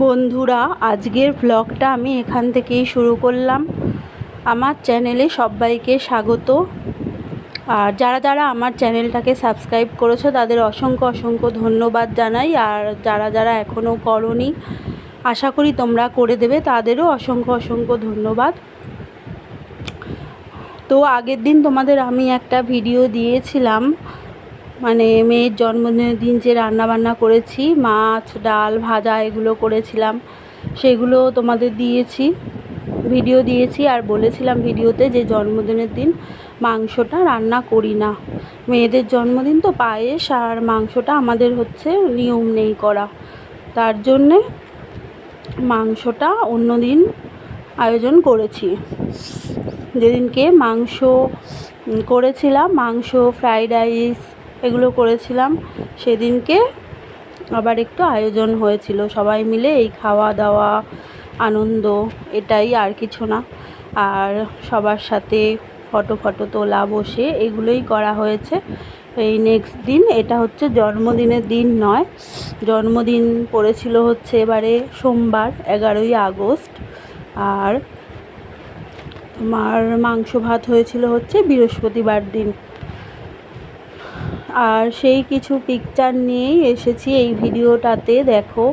বন্ধুরা, আজকের ভ্লগটা আমি এখান থেকেই শুরু করলাম। আমার চ্যানেলে সবাইকে স্বাগত। আর যারা যারা আমার চ্যানেলটাকে সাবস্ক্রাইব করেছ, তাদের অসংখ্য অসংখ্য ধন্যবাদ জানাই। আর যারা যারা এখনও করনি, আশা করি তোমরা করে দেবে, তাদেরও অসংখ্য অসংখ্য ধন্যবাদ। তো আগের দিন তোমাদের আমি একটা ভিডিও দিয়েছিলাম। মানে মেয়ের জন্মদিনের দিন যে রান্নাবান্না করেছি, মাছ, ডাল, ভাজা এগুলো করেছিলাম। সেগুলো তোমাদের দিয়েছি ভিডিও দিয়েছি আর বলেছিলাম ভিডিওতে যে জন্মদিনের দিন মাংসটা রান্না করি না। মেয়েদের জন্মদিন তো পায়েস আর মাংসটা আমাদের হচ্ছে নিয়ম নেই করা। তার জন্যে মাংসটা অন্য দিন আয়োজন করেছি। যেদিনকে মাংস করেছিলাম, মাংস ফ্রাইড রাইস এগুলো করেছিলাম। সেদিনকে আবার একটু আয়োজন হয়েছিল। সবাই মিলে এই খাওয়া দাওয়া, আনন্দ, এটাই আর কিছু না। আর সবার সাথে ফটো ফটো তোলা, বসে এগুলোই করা হয়েছে। এই নেক্সট দিন, এটা হচ্ছে জন্মদিনের দিন নয়। জন্মদিন পড়েছিল হচ্ছে এবারে সোমবার, এগারোই আগস্ট। আর তোমার মাংস ভাত হয়েছিল হচ্ছে বৃহস্পতিবার দিন। আর সেই কিছু পিকচার নিয়েই এসেছি। এই ভিডিওটাতে দেখো,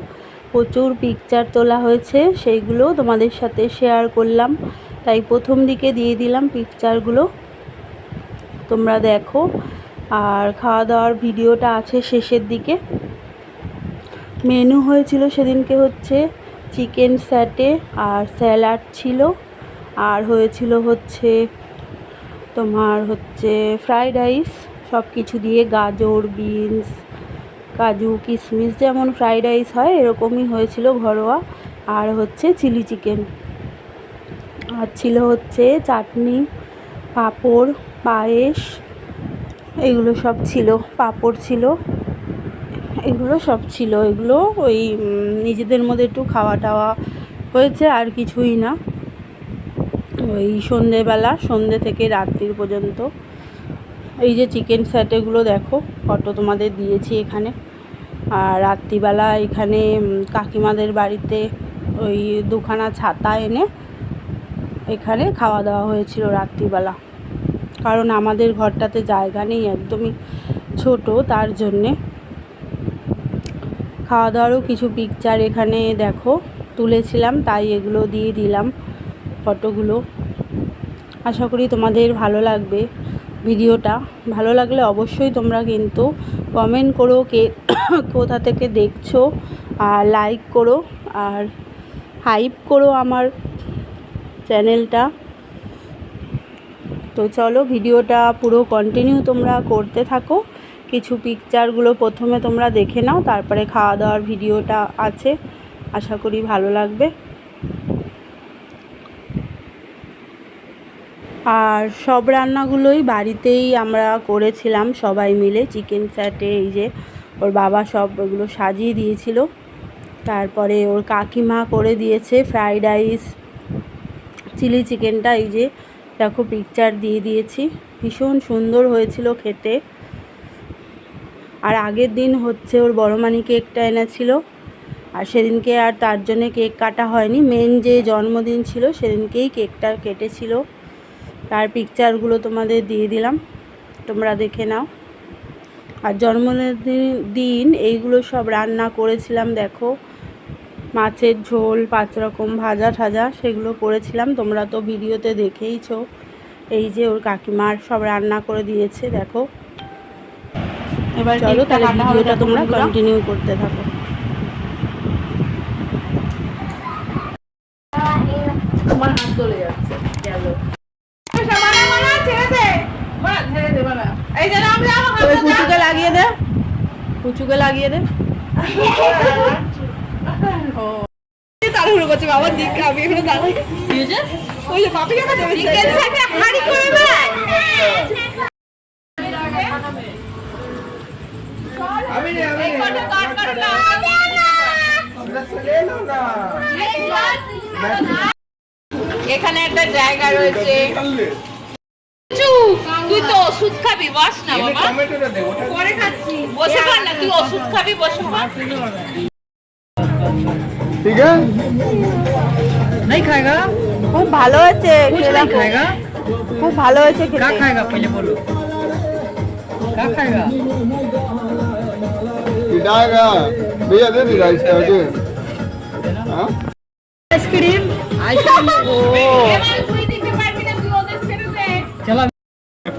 প্রচুর পিকচার তোলা হয়েছে। সেইগুলো তোমাদের সাথে শেয়ার করলাম। তাই প্রথম দিকে দিয়ে দিলাম পিকচারগুলো তোমরা দেখো। আর খাওয়া দাওয়ার ভিডিওটা আছে শেষের দিকে। মেনু হয়েছিল সেদিনকে হচ্ছে চিকেন স্যাটে আর স্যালাড ছিল। আর হয়েছিল হচ্ছে তোমার হচ্ছে ফ্রাইড রাইস সব কিছু দিয়ে গাজর, বিনস, কাজু, কিশমিশ যেমন ফ্রাইড রাইস হয়, এরকমই হয়েছিল ঘরোয়া। আর হচ্ছে চিলি চিকেন। আর ছিল হচ্ছে চাটনি, পাঁপড়, পায়েস, এগুলো সব ছিল, পাঁপড় ছিল। এগুলো সব ছিল। এগুলো ওই নিজেদের মধ্যে একটু খাওয়া টাওয়া হয়েছে, আর কিছুই না। ওই সন্ধেবেলা, সন্ধে থেকে রাত্রির পর্যন্ত। এই যে চিকেন স্যাটেগুলো দেখো ফটো তোমাদের দিয়েছি এখানে। আর রাত্রিবেলা এখানে কাকিমাদের বাড়িতে ওই দুখানা ছাতা এনে এখানে খাওয়া দাওয়া হয়েছিল রাত্রিবেলা। কারণ আমাদের ঘরটাতে জায়গা নেই, একদমই ছোট, তার জন্যে। খাওয়া দাওয়ারও কিছু পিকচার এখানে দেখো, তুলেছিলাম, তাই এগুলো দিয়ে দিলাম ফটোগুলো আশা করি তোমাদের ভালো লাগবে। ভিডিওটা। ভালো লাগলে অবশ্যই তোমরা কিন্তু কমেন্ট করো কে কোথা থেকে দেখছ, আর লাইক করো, আর হাইপ করো আমার চ্যানেলটা তো চলো ভিডিওটা পুরো কন্টিনিউ তোমরা করতে থাকো। কিছু পিকচারগুলো প্রথমে তোমরা দেখে নাও, তারপরে খাওয়া দাওয়ার ভিডিওটা আছে। আশা করি ভালো লাগবে। আর সব রান্নাগুলোই বাড়িতেই আমরা করেছিলাম, সবাই মিলে চিকেন স্যাটে এই যে ওর বাবা সব এগুলো সাজিয়ে দিয়েছিল। তারপরে ওর কাকিমা করে দিয়েছে ফ্রাইড রাইস চিলি চিকেনটা এই যে দেখো পিকচার দিয়ে দিয়েছি। ভীষণ সুন্দর হয়েছিল খেতে। আর আগের দিন হচ্ছে ওর বড় মানি কেকটা এনেছিল। আর সেদিনকে আর তার জন্যে কেক কাটা হয়নি। মেন যে জন্মদিন ছিল সেদিনকেই কেকটা কেটেছিল। তার পিকচারগুলো তোমাদের দিয়ে দিলাম। তোমরা দেখে নাও। আর জন্মদিন দিন এইগুলো সব রান্না করেছিলাম দেখো। মাছের ঝোল পাঁচ রকম ভাজা ঠাজা সেগুলো করেছিলাম। তোমরা তো ভিডিওতে দেখেইছো। এই যে ওর কাকিমার সব রান্না করে দিয়েছে দেখো। এবার চলো তাহলে ভিডিওটা তোমরা কন্টিনিউ করতে থাকো তোমার হাত চলে যাচ্ছে গেল ওই পুচুকে লাগিয়ে দে। পুচুকে লাগিয়ে দে। তাড়াহুড়ো করছে বাবার দিক আমি এখানে দাঁড়াই। ওই যে পাপি কাকা দেবে হাড়ি করে এখানে একটা জায়গা রয়েছে। তুই তো ওষুধ খাবি বস না বাবা পরে খাচ্ছি বসে পড় না তুই ওষুধ খাবি বসে পড় ठीक है नहीं खाएगा খুব ভালো হয়েছে कुछ খেয়ে नहीं দেখো। खाएगा খুব ভালো হয়েছে क्या খেতে खाएगा पहले बोलो क्या खाएगा पिटाएगा भैया दे दी राइस का दे हाँ आइसक्रीम आइसक्रीम